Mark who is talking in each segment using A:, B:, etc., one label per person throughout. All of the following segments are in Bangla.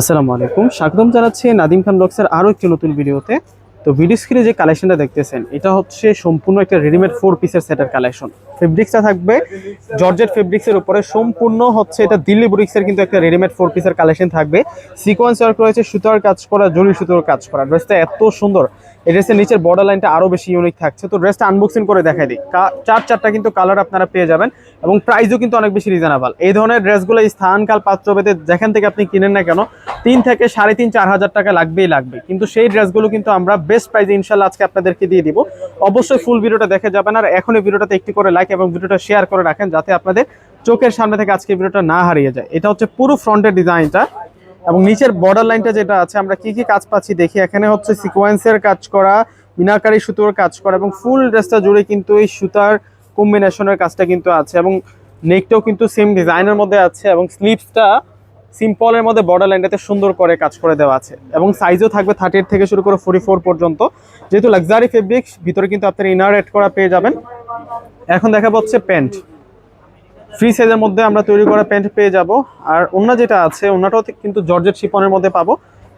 A: আসসালামু আলাইকুম। স্বাগতম জানাচ্ছি নাদিম খান ব্লগসের আরও একটি নতুন ভিডিওতে। তো ভিডিও স্ক্রিনে যে কালেকশনটা দেখতেছেন, এটা হচ্ছে সম্পূর্ণ একটা রেডিমেড ফোর পিসের সেটের কালেকশন ফেব্রিক্সটা থাকবে জর্জেট ফেব্রিক্সের উপরে সম্পূর্ণ হচ্ছে এটা দিল্লি ব্রিক্সের কিন্তু একটা রেডিমেড ফোর পিসের কালেকশন থাকবে। সিকোয়েন্স ওয়ার্ক রয়েছে, সুতার কাজ করা জরি সুতোর কাজ করা। ড্রেসটা এত সুন্দর এই ড্রেসের নিচের বর্ডার লাইনটা আরও বেশি ইউনিক থাকছে। তো ড্রেসটা আনবক্সিং করে দেখাই দিই। চার চারটা কিন্তু কালার আপনারা পেয়ে যাবেন এবং প্রাইসও কিন্তু অনেক বেশি রিজনেবল এই ধরনের ড্রেসগুলো এই স্থান, কাল পাত্রভেদে যেখান থেকে আপনি কিনেন না কেন, তিন থেকে সাড়ে তিন, চার হাজার টাকা লাগবেই লাগবে। কিন্তু সেই ড্রেসগুলো কিন্তু আমরা বেস্ট প্রাইসে ইনশাল্লাহ আজকে আপনাদেরকে দিয়ে দিব। অবশ্যই ফুল ভিডিওটা দেখে যাবেন আর এখন এই ভিডিওটাতে একটি করে লাইক এবং ভিডিওটা শেয়ার করে রাখেন, যাতে আপনাদের চোখের সামনে থেকে আজকে ভিডিওটা না হারিয়ে যায়। এটা হচ্ছে পুরো ফ্রন্টের ডিজাইনটা এবং নিচের বর্ডার লাইনটা যেটা আছে, আমরা কি কি কাজ পাচ্ছি দেখি। এখানে হচ্ছে সিকোয়েন্সের কাজ করা, মিনাকারি সুতোর কাজ করা এবং ফুল ড্রেসটা জুড়ে কিন্তু এই সুতার কম্বিনেশনের কাজটা কিন্তু আছে এবং নেকটাও কিন্তু সেম ডিজাইনের মধ্যে আছে এবং স্লিভসটা সিম্পলের মধ্যে বর্ডার লাইনটাতে সুন্দর করে কাজ করে দেওয়া আছে এবং সাইজও থাকবে থার্টি থেকে শুরু করে ফোর্টি ফোর পর্যন্ত। যেহেতু লাক্সারি ফেব্রিক্স ভিতরে কিন্তু আপনার ইনার এড করা পেয়ে যাবেন। এখন দেখা হচ্ছে প্যান্ট। ফ্রি সাইজের মধ্যে আমরা তৈরি করা প্যান্ট পেয়ে যাব। আর ওন্না যেটা আছে, ওন্নাটাও কিন্তু জর্জেট শিপনের মধ্যে পাবো।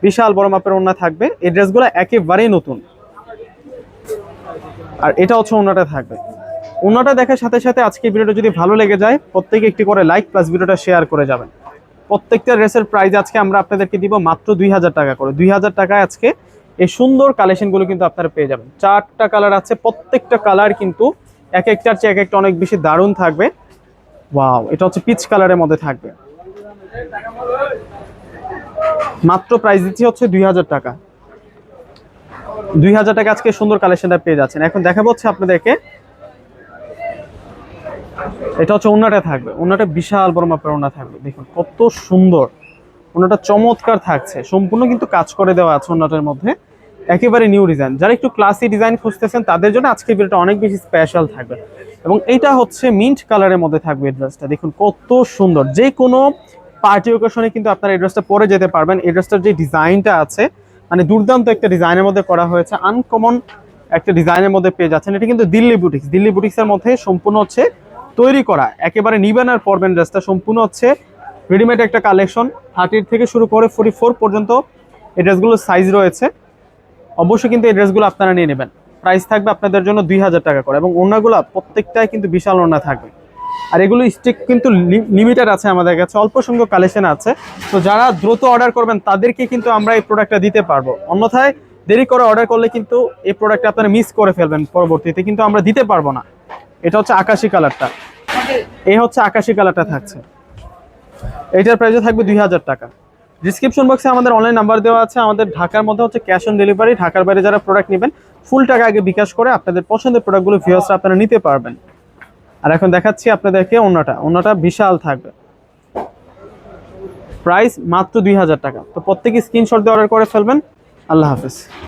A: বিশাল বড় মাপের ওন্না থাকবে। এই ড্রেসগুলো একেবারেই নতুন। আর এটা হচ্ছে ওন্নাটা থাকবে। ওন্নাটা দেখার সাথে সাথে আজকে ভিডিওটা যদি ভালো লেগে যায়, প্রত্যেকে একটি করে লাইক প্লাস ভিডিওটা শেয়ার করে যাবেন। প্রত্যেকটা ড্রেসের প্রাইস আজকে আমরা আপনাদেরকে দিব মাত্র দুই হাজার টাকা করে। দুই হাজার টাকায় আজকে এই সুন্দর কালেকশনগুলো কিন্তু আপনারা পেয়ে যাবেন। চারটা কালার আছে, প্রত্যেকটা কালার কিন্তু এক একটার চেয়ে এক একটা অনেক বেশি দারুণ থাকবে। ওয়াও এটা হচ্ছে পিচ কালারের মধ্যে থাকবে। মাত্র প্রাইস দিচ্ছি হচ্ছে দুই হাজার টাকা। দুই হাজার টাকা আজকে সুন্দর কালেকশনটা পেয়ে যাচ্ছেন। এখন দেখাবো হচ্ছে আপনাদেরকে। এটা হচ্ছে ওনাটা থাকবে। ওনাটা বিশাল বড় মাপের ওনা থাকবে। দেখুন, কত সুন্দর। ওনাটা চমৎকার থাকছে। সম্পূর্ণ কিন্তু কাজ করে দেওয়া আছে ওনাটার মধ্যে। একেবারে নিউ ডিজাইন। যারা একটু ক্লাসি ডিজাইন খুঁজতেছেন, তাদের জন্য আজকে ভিডিওটা অনেক বেশি স্পেশাল থাকবে। এবং এইটা হচ্ছে মিন্ট কালারের মধ্যে থাকবে ড্রেসটা দেখুন কত সুন্দর। যে কোনো পার্টি ওকেশনে কিন্তু আপনারা এই ড্রেসটা পরে যেতে পারবেন। এই ড্রেসটার যে ডিজাইনটা আছে মানে দুর্দান্ত একটা ডিজাইনের মধ্যে করা হয়েছে। আনকমন একটা ডিজাইনের মধ্যে পেয়ে যাচ্ছেন। এটা কিন্তু দিল্লি বুটিক্স দিল্লি বুটিক্সের মধ্যে সম্পূর্ণ হচ্ছে তৈরি করা। একেবারে নিবেন আর পরবেন ড্রেসটা সম্পূর্ণ হচ্ছে রেডিমেড একটা কালেকশন থার্টির থেকে শুরু করে ফোর্টি ফোর পর্যন্ত এই ড্রেসগুলোর সাইজ রয়েছে। অবশ্যই কিন্তু এই ড্রেসগুলো আপনারা নিয়ে নেবেন। প্রাইস থাকবে আপনাদের জন্য দুই হাজার টাকা করে এবং ওড়নাগুলো প্রত্যেকটাই কিন্তু বিশাল ওড়না থাকবে। আর এগুলো স্টিক কিন্তু লিমিটেড আছে আমাদের কাছে অল্প সংখ্যক কালেকশন আছে। তো যারা দ্রুত অর্ডার করবেন তাদেরকে কিন্তু আমরা এই প্রোডাক্টটা দিতে পারব। অন্যথায় দেরি করে অর্ডার করলে কিন্তু এই প্রোডাক্টটা আপনারা মিস করে ফেলবেন পরবর্তীতে কিন্তু আমরা দিতে পারব না। এটা হচ্ছে আকাশি কালারটা এই হচ্ছে আকাশি কালারটা থাকছে। এটার প্রাইসে থাকবে দুই হাজার টাকা। ডিসক্রিপশন বক্সে আমাদের অনলাইন নাম্বার দেওয়া আছে। আমাদের ঢাকার মধ্যে হচ্ছে ক্যাশ অন ডেলিভারি ঢাকার বাইরে যারা প্রোডাক্ট নেবেন ফুল টাকা আগে বিকাশ করে আপনাদের পছন্দের প্রোডাক্টগুলো ভিউয়ার্সরা আপনারা নিতে পারবেন। আর এখন দেখাচ্ছি আপনাদেরকে অন্যটা। অন্যটা বিশাল থাকবে। প্রাইস মাত্র দুই হাজার টাকা। তো প্রত্যেকে স্ক্রিনশট দিয়ে অর্ডার করে ফেলবেন। আল্লাহ হাফেজ।